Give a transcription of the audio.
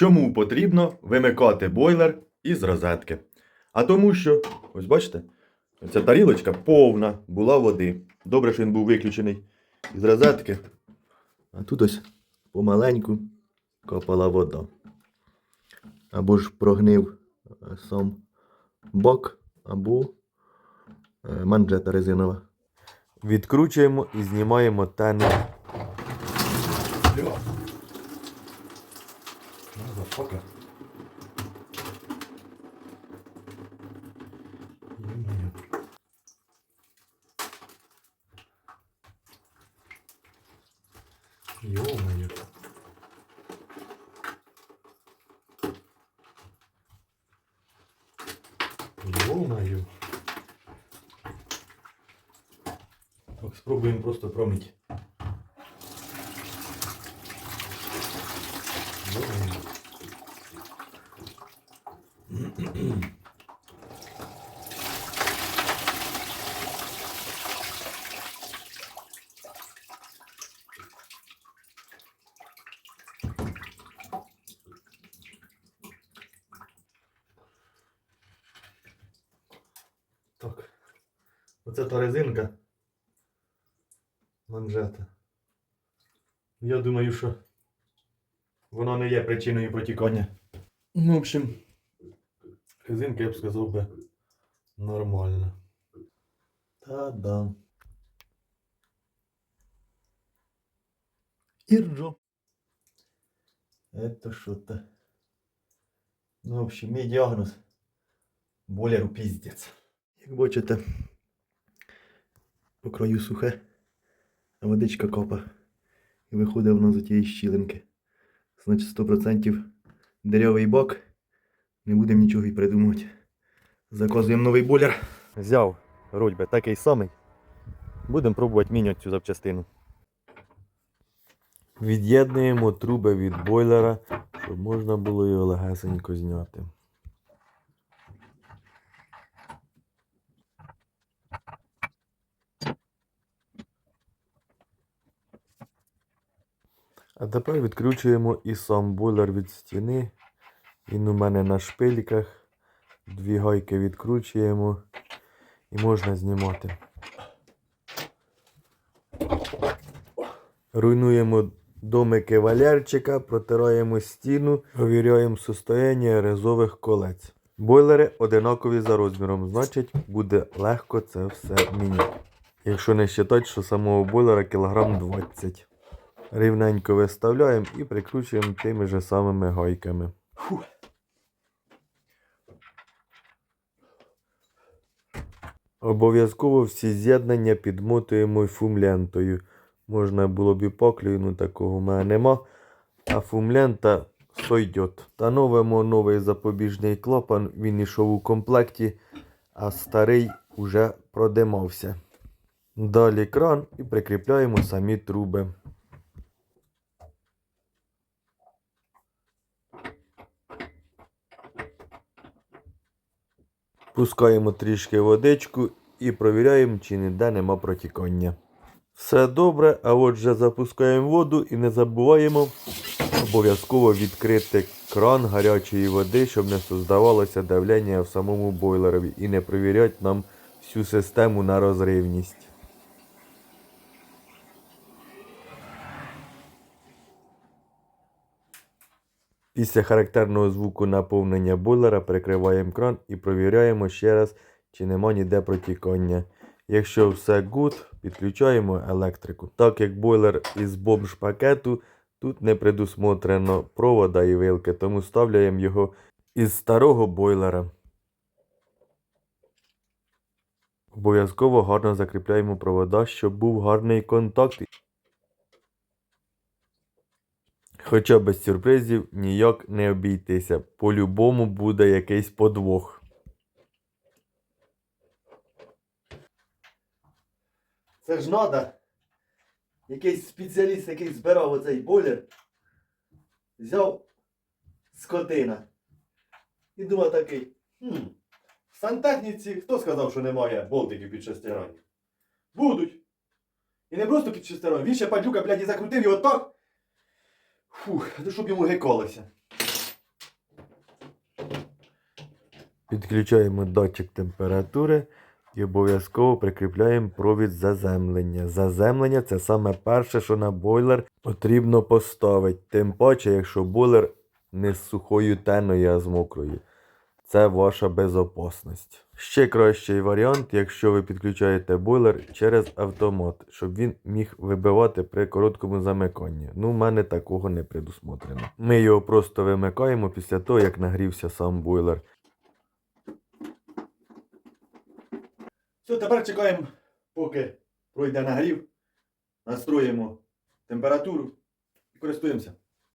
Чому потрібно вимикати бойлер із розетки? А тому що, ось бачите, ця тарілочка повна була води. Добре, що він був виключений із розетки. А тут ось помаленьку капала вода. Або ж прогнив е, сам бак, або е, манжета резинова. Відкручуємо і знімаємо тену. Motherfucker. Ё-моё. Ё-моё. Ё-моё. Так, спробуємо просто промити. Так. Оце та резинка. Манжета. Я думаю, що воно не є причиною протікання. Ну, в общем, резинка, я б сказав би, нормальна. Та-да. Іржо. Это что-то. Ну, в общем, мій діагноз. Боляру піздець. Як бачите, по краю сухе, а водичка копа. І виходить воно з тієї щілинки. Значить 100% деревий бак. Не будемо нічого і придумувати. Заказуємо новий бойлер. Взяв рульби такий самий. Будемо пробувати міняти цю запчастину. Від'єднуємо труби від бойлера, щоб можна було його легесенько зняти. А тепер відкручуємо і сам бойлер від стіни. Він у мене на шпильках. Дві гайки відкручуємо і можна знімати. Руйнуємо домики валярчика, протираємо стіну, провіряємо состояння резових колець. Бойлери одинакові за розміром, значить буде легко це все міняти. Якщо не вважати, що самого бойлера кілограм 20. Рівненько виставляємо і прикручуємо тими же самими гайками. Обов'язково всі з'єднання підмотуємо фумлентою. Можна було б і поклею, ну такого в мене нема. А фумлента сойдет. Встановимо новий запобіжний клапан, він ішов у комплекті, а старий уже продимався. Далі кран і прикріпляємо самі труби. Пускаємо трішки водичку і провіряємо, чи ніде нема протікання. Все добре, а отже запускаємо воду і не забуваємо обов'язково відкрити кран гарячої води, щоб не создавалося давлення в самому бойлерові і не провіряти нам всю систему на розривність. Після характерного звуку наповнення бойлера перекриваємо кран і провіряємо ще раз, чи нема ніде протікання. Якщо все good, підключаємо електрику. Так як бойлер із бомж пакету, тут не предусмотрено провода і вилки, тому ставляємо його із старого бойлера. Обов'язково гарно закріпляємо провода, щоб був гарний контакт. Хоча без сюрпризів ніяк не обійтися. По-любому буде якийсь подвох. Це ж надо. Якийсь спеціаліст, який збирав оцей бойлер, взяв скотина. І думав такий. Хм, в сантехніці хто сказав, що немає болтиків під шестеронь? Будуть. І не просто під шестеронь. Він ще падлюка, блядь, і закрутив його так. Фух, ну щоб йому гекалося. Підключаємо датчик температури і обов'язково прикріпляємо провід заземлення. Заземлення це саме перше, що на бойлер потрібно поставити. Тим паче, якщо бойлер не з сухою теною, а з мокрою. Це ваша безопасність. Ще кращий варіант, якщо ви підключаєте бойлер через автомат, щоб він міг вибивати при короткому замиканні. Ну, в мене такого не предусмотрено. Ми його просто вимикаємо після того, як нагрівся сам бойлер. Все, тепер чекаємо, поки пройде нагрів, настроїмо температуру і користуємося.